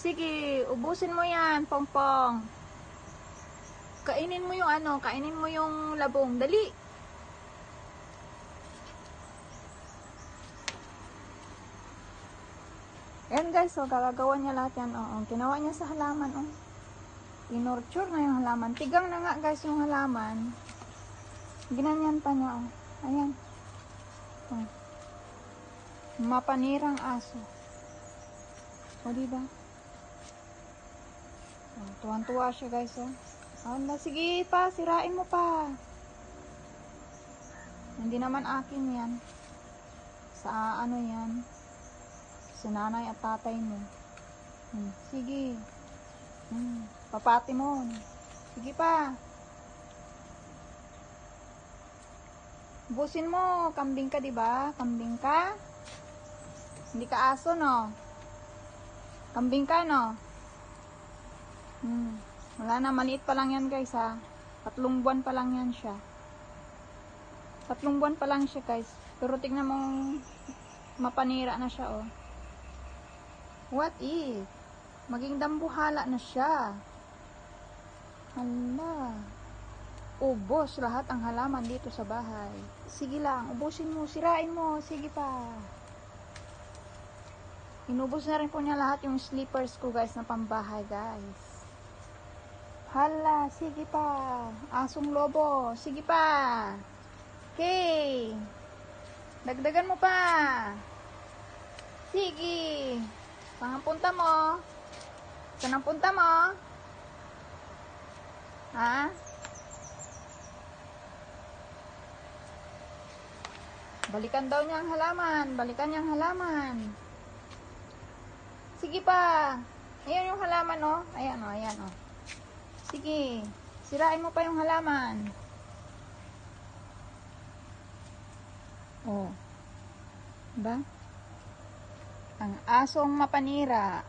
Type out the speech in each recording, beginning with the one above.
Sige, ubusin mo yan, pongpong. Kainin mo yung ano, kainin mo yung labong. Dali. Ayan guys, so gagagawa niya lahat yan. Oo, ginawa niya sa halaman. Oh. Inorture na yung halaman. Tigang na nga guys yung halaman. Ginanyan pa niya. Oh. Ayan. Oh. Mapanirang aso. O, diba? Oh, tuwan-tuwa siya guys. Oh. Ala, sige pa, sirain mo pa. Hindi naman akin yan. Sa ano yan? Sa nanay at tatay mo. Hmm, sige. Hmm, papati mo. Sige pa. Busin mo. Kambing ka, di ba? Kambing ka? Hindi ka aso, no? Kambing ka, no? Hmm. Wala na, maliit pa lang yan, guys, ha? Tatlong buwan pa lang yan siya. Tatlong buwan pa lang siya, guys. Pero tignan mo, mapanira na siya, oh. What if? Maging dambuhala na siya. Hala. Ubos lahat ang halaman dito sa bahay. Sige lang, ubusin mo, sirain mo, sige pa. Inubos na rin po niya lahat yung slippers ko guys na pambahay guys. Hala, sige pa. Asong lobo, sige pa. Okay. Dagdagan mo pa. Sige. Saan ang punta mo? Saan ang punta mo? Ha? Balikan daw niya ang halaman. Balikan niya ang halaman. Sige pa. Ayan yung halaman, oh. Ayan, oh. Ayan, oh. Sige. Sirain mo pa yung halaman. Oh. Diba? Ang asong mapanira.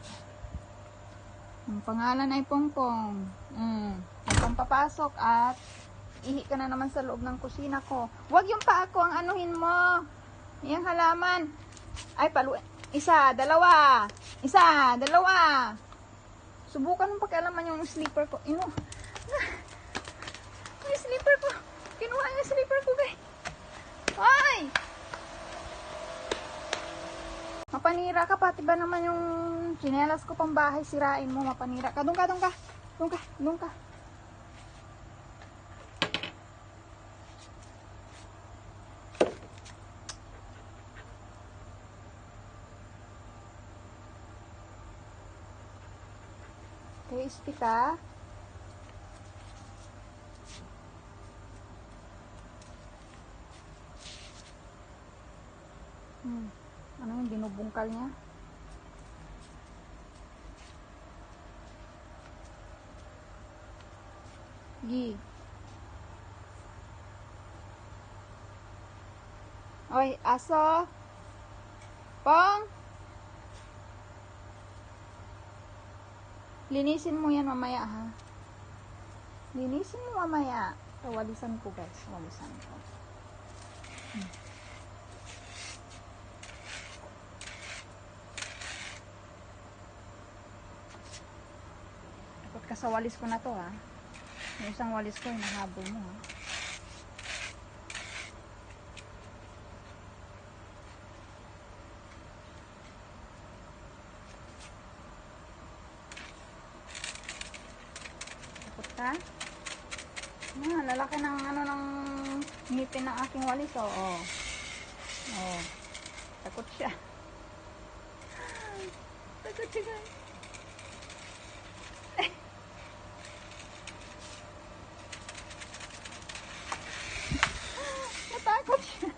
Ang pangalan ay Pongpong. Mm. Ang papasok at ihi ka na naman sa loob ng kusina ko. Huwag yung paa ko ang anuhin mo. Yung halaman. Ay, palu... Isa, dalawa. Isa, dalawa. Subukan mo pakialaman yung sleeper ko. Ino. Yung sleeper ko. Kinuha yung sleeper ko, guys. Ay! Mapanira ka, pati ba naman yung chinelas ko pang bahay, sirain mo, mapanira ka. Doon ka, doon ka. Doon ka, doon ka. Crispy ka. Hmm. Ano yung binubungkal niya? Gi. Oy, aso. Pong. Linisin mo yan mamaya ha. Linisin mo mamaya. So, walisan ko guys. Walisan ko. Hmm. Takot ka sa walis ko na to ha. Yung isang walis ko, hinahabol mo ha. Ka? Ah, lalaki ng ano ng ngipin ng aking walis oh. Oh. oh. Takot siya. Takot siya guys. Natakot siya.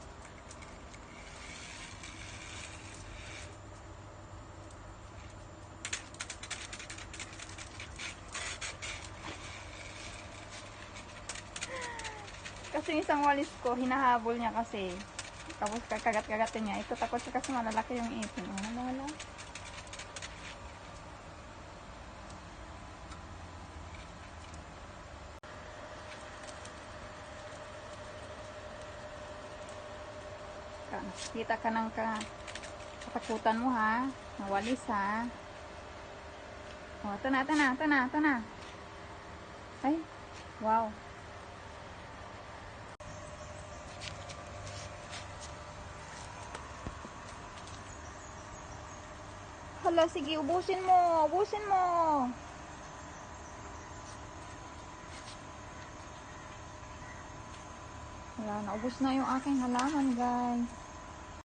Kasi yung isang walis ko, hinahabol niya kasi. Tapos kakagat-kagatin niya. Ito takot siya kasi malalaki yung ipin. Oh, hala. Ka- Kita ka ng ka katakutan mo ha. Nawalis ha. Oh, ito na, ito na, ito na, ito na. Ay, wow. Hala, sige, ubusin mo, ubusin mo. Wala, naubos na yung aking halaman, guys.